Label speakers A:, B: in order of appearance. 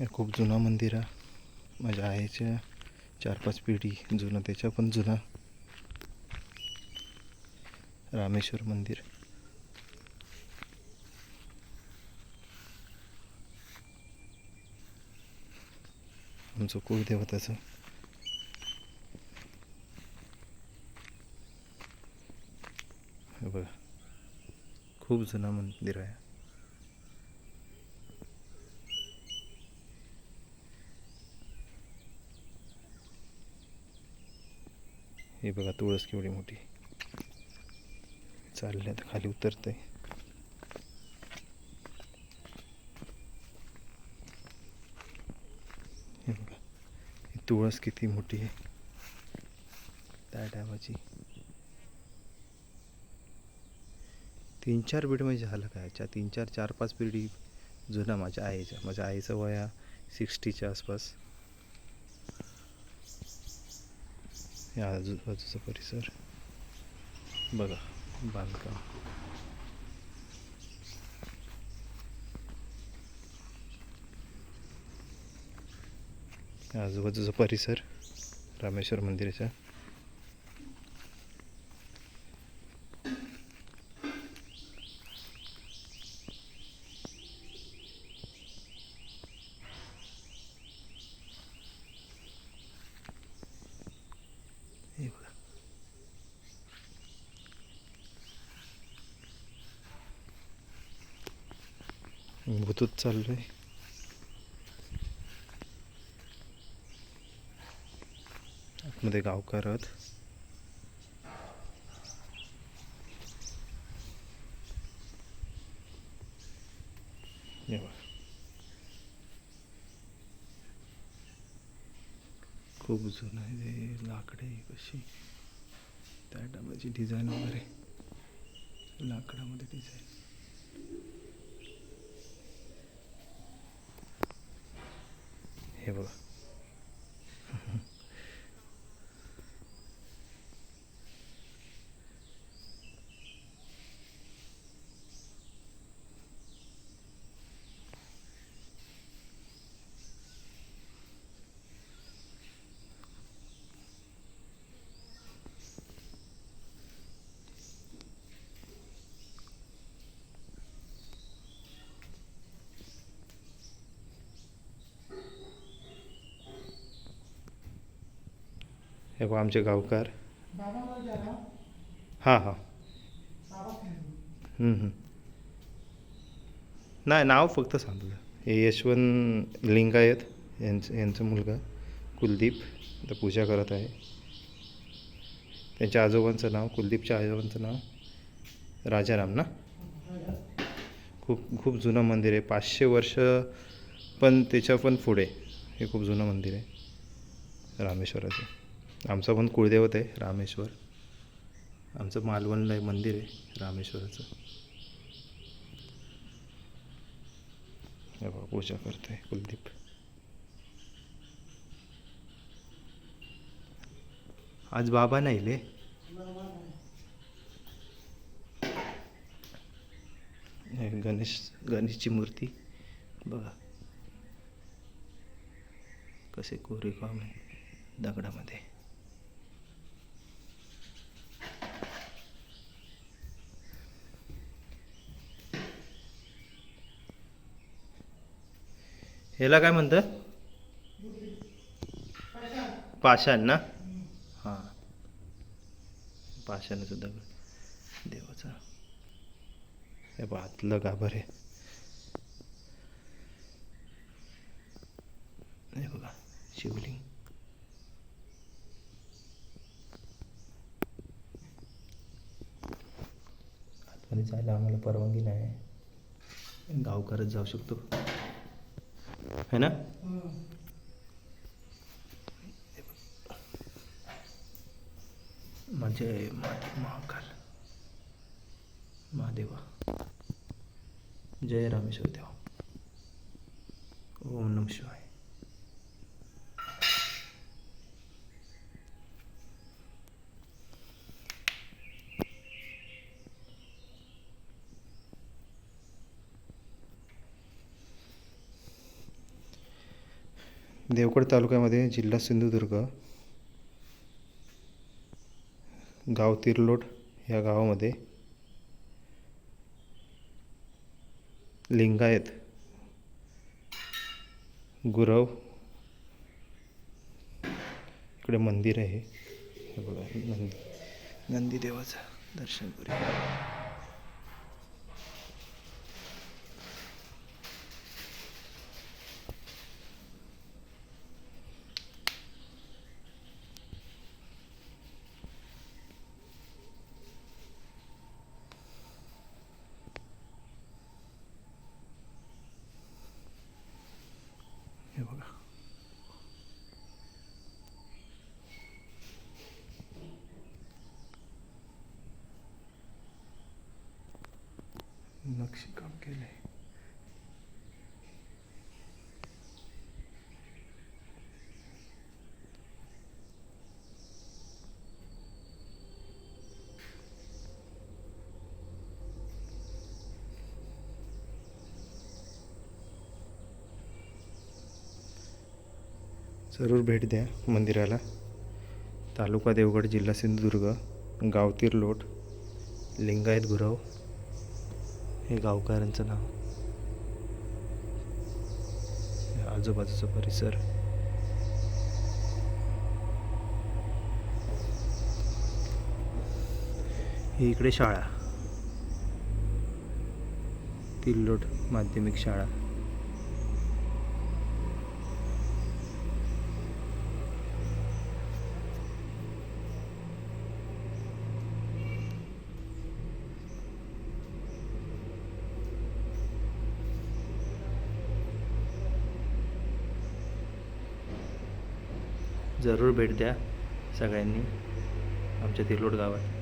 A: हे खूप जुनं मंदिर आहे. माझ्या आईच्या चार पाच पिढी जुनं त्याच्या पण जुनं. रामेश्वर मंदिर. आमचं कुलदेवताचं. बघा. खूप जुनं मंदिर आहे. हे बघा तुळस केवढी मोठी. चालले तर खाली उतरतंय. हे बघा ही तुळस किती मोठी आहे. त्या टायमाची तीन चार पिढी म्हणजे झालं काय च्या तीन चार चार पाच पिढी जुना माझ्या आईच्या माझ्या आईचं वया सिक्स्टीच्या आसपास. या आजूबाजूचा परिसर. बघा बांधकाम. या आजूबाजूचा परिसर रामेश्वर मंदिराच्या हे बघा भूतूत आहे आतमध्ये गावकार आहेत. खूप जुनं आहे ते लाकडे कशी. त्या टायमाची डिझाईन वगैरे. लाकडामध्ये डिझाईन हे बघा हे बघा आमचे गावकार. हां हां. नाही नाव फक्त सांगतो हे यशवंत लिंगायत यांचं यांचा मुलगा कुलदीप. आता पूजा करत आहे. त्यांच्या आजोबांचं नाव कुलदीपच्या आजोबांचं नाव राजाराम ना? खूप खूप जुनं मंदिर आहे. पाचशे वर्ष पण त्याच्या पण पुढे. हे खूप जुनं मंदिर आहे. रामेश्वराचं. आमचं पण कुळदेवत आहे रामेश्वर. आमचं मालवणला एक मंदिर आहे रामेश्वराचं. हे पूजा करतोय कुलदीप. आज बाबा नाही ले. गणेश गणेशची मूर्ती. बघा. कसे कोरे काम आहे दगडामध्ये. ह्याला काय म्हणतात? पाषाण ना? हां. पाषाणाचं दगड. देवाचा. हे बघ आतलं गाभार आहे हे बघा शिवलिंग. आतमध्ये जायला आम्हाला परवानगी नाही. गावकरच जाऊ शकतो. है ना? म्हणजे महाकाल महादेवा जय रामेश्वर देवा। ओम नम शिवाय। देवगड तालुक्यामध्ये जिल्हा सिंधुदुर्ग गाव तिरलोट या गावामध्ये लिंगायत गुरव इकडे मंदिर आहे. हे बघा नंदी नंदी देवाचं दर्शन करूया हे बघा नक्षीकाम केलंय. जरूर भेट द्या मंदिराला. तालुका देवगड जिल्हा सिंधुदुर्ग गावतीर लोट लिंगायत गुरव हे गावकऱ्यांचं नाव. हे आजूबाजूचा परिसर. ही इकडे शाळा. तिल्लोट माध्यमिक शाळा. जरूर भेट द्या सगळ्यांनी आमच्या तिरलोट गावात.